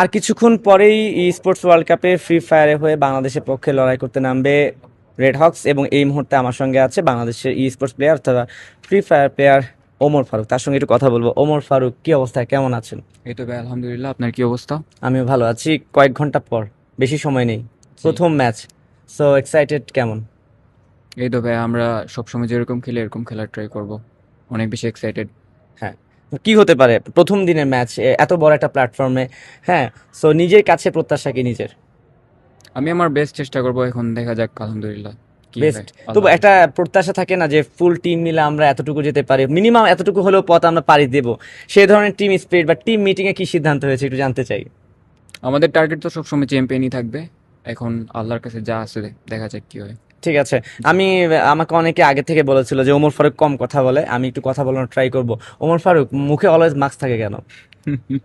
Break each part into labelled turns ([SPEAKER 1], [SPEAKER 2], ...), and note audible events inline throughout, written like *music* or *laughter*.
[SPEAKER 1] আর কিছুক্ষণ পরেই sports world কাপে ফ্রি ফায়ারে হয়ে বাংলাদেশের পক্ষে লড়াই করতে নামবে রেড হক্স এবং এই মুহূর্তে আমার সঙ্গে আছে বাংলাদেশের ই স্পোর্টস প্লেয়ার অথবা Free Fire player Omar Faruk. তার সঙ্গে একটু কথা বলব। ওমর ফারুক কি অবস্থায় কেমন আছেন?
[SPEAKER 2] এই তো ভাই আলহামদুলিল্লাহ। আপনার কি অবস্থা?
[SPEAKER 1] আমিও ভালো আছি। কয়েক ঘণ্টা পর বেশি সময় নেই। প্রথম ম্যাচ সো এক্সাইটেড কেমন?
[SPEAKER 2] এই তো ভাই আমরা সবসময় যেরকম খেলে এরকম খেলার ট্রাই করব। অনেক বেশি এক্সাইটেড
[SPEAKER 1] হ্যাঁ। কি হতে পারে? প্রথম দিনের ম্যাচ এত বড় একটা প্ল্যাটফর্মে হ্যাঁ সো নিজের কাছে প্রত্যাশা কি নিজের?
[SPEAKER 2] আমি আমার বেস্ট চেষ্টা করব এখন দেখা যাক আলহামদুলিল্লাহ
[SPEAKER 1] বেস্ট তবু একটা প্রত্যাশা থাকে না যে ফুল টিম মিলে আমরা এতটুকু যেতে পারি মিনিমাম এতটুকু হলেও পথ আমরা পাড়ি দেব। সেই ধরনের টিম স্পিরিট বা টিম মিটিং এ কি সিদ্ধান্ত হয়েছে একটু জানতে চাই।
[SPEAKER 2] আমাদের টার্গেট তো সবসময় চ্যাম্পিয়নই থাকবে এখন আল্লাহর কাছে যা আছে দেখা যাক কি হয়।
[SPEAKER 1] ঠিক আছে। আমি আমাকে অনেকে আগে থেকে বলেছিল যে ওমর ফারুক কম কথা বলে আমি একটু কথা বলানোর ট্রাই করব। ওমর ফারুক মুখে অলওয়েজ মাস্ক থাকে কেন? *laughs*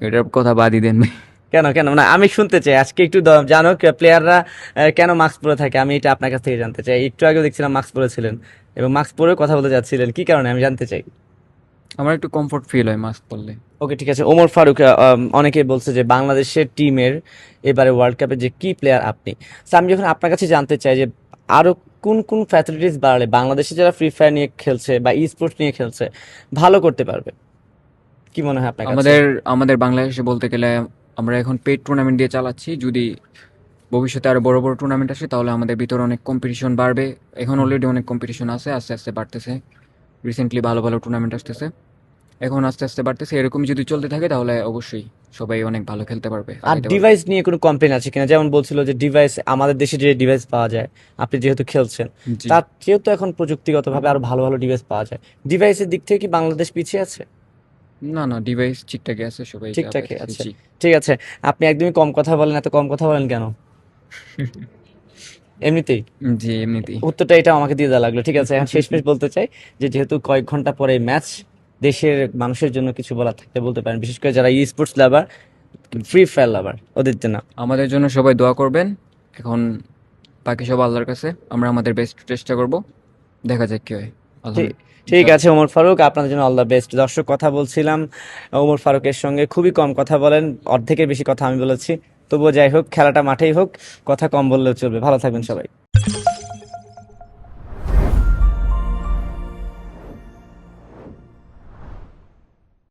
[SPEAKER 2] এটার কথা বাদই দেন
[SPEAKER 1] কেন কেন? না আমি শুনতে চাই। আজকে একটু জানো প্লেয়াররা কেন মাস্ক পরে থাকে? আমি এটা আপনার কাছ থেকে জানতে চাই। একটু আগেও দেখছিলাম মাস্ক পরেছিলেন এবং মাস্ক পরেও কথা বলতে যাচ্ছিলেন। কি কারণে? আমি জানতে চাই।
[SPEAKER 2] আমার একটু কমফোর্ট ফিল হয় মাস্ক পরলে।
[SPEAKER 1] ওকে ঠিক আছে। ওমর ফারুক অনেকে বলছে যে বাংলাদেশের টিমের এবারে ওয়ার্ল্ড কাপে যে কি প্লেয়ার আপনি। So, আমি যখন আপনার কাছে জানতে চাই যে আরও কোন কোন ফ্যাসিলিটিস বাড়ালে বাংলাদেশে যারা ফ্রি ফায়ার নিয়ে খেলছে বা ই স্পোর্টস নিয়ে খেলছে ভালো করতে পারবে? কি মনে হয় আপনার
[SPEAKER 2] আমাদের আমাদের বাংলাদেশে বলতে গেলে আমরা এখন পেড টুর্নামেন্ট দিয়ে চালাচ্ছি। যদি ভবিষ্যতে আরও বড় বড় টুর্নামেন্ট আসে তাহলে আমাদের ভিতরে অনেক কম্পিটিশন বাড়বে। এখন অলরেডি অনেক কম্পিটিশন আছে আস্তে আস্তে বাড়তেছে। রিসেন্টলি ভালো ভালো টুর্নামেন্ট আসতেছে। এখন আস্তে আস্তে বাড়তেছে। এরকম যদি চলতে থাকে তাহলে অবশ্যই সবাই অনেক ভালো খেলতে পারবে।
[SPEAKER 1] আর ডিভাইস নিয়ে কোনো কমপ্লেন আছে কিনা? যেমন বলছিল যে ডিভাইস আমাদের দেশে যে ডিভাইস পাওয়া যায় আপনি যেহেতু খেলছেন। তার চেয়েও তো এখন প্রযুক্তিগতভাবে আরও ভালো ভালো ডিভাইস পাওয়া যায়। ডিভাইসের দিক থেকে কি বাংলাদেশ পিছিয়ে আছে?
[SPEAKER 2] না না ডিভাইস ঠিকঠাকই আছে সবাই
[SPEAKER 1] ঠিকঠাকই আছে। ঠিক আছে আপনি একদমই কম কথা বলেন এত কম কথা বলেন কেন? *laughs* এমনিতেই?
[SPEAKER 2] জি এমনিতেই।
[SPEAKER 1] উত্তরটা এটা আমাকে দিয়ে দেওয়া লাগল। ঠিক আছে এখন শেষমেশ বলতে চাই যে যেহেতু কয়েক ঘণ্টা পরে ম্যাচ দেশের মানুষের জন্য কিছু বলার থাকতে বলতে পারেন। বিশেষ করে যারা esports lover Free Fire lover ওদের জন্য।
[SPEAKER 2] আমাদের জন্য সবাই দোয়া করবেন। এখন বাকি সব আল্লাহর কাছে আমরা আমাদের বেস্ট চেষ্টা করব। দেখা যাক কি হয়।
[SPEAKER 1] ঠিক আছে ওমর ফারুক আপনাদের জন্য অল দ্য বেস্ট দর্শক কথা বলছিলাম। ওমর ফারুকের সঙ্গে খুবই কম কথা বলেন। অর্ধেকের বেশি কথা আমি বলেছি। তবুও যাই হোক খেলাটা মাঠেই হোক কথা কম বললেও চলবে। ভালো থাকবেন সবাই।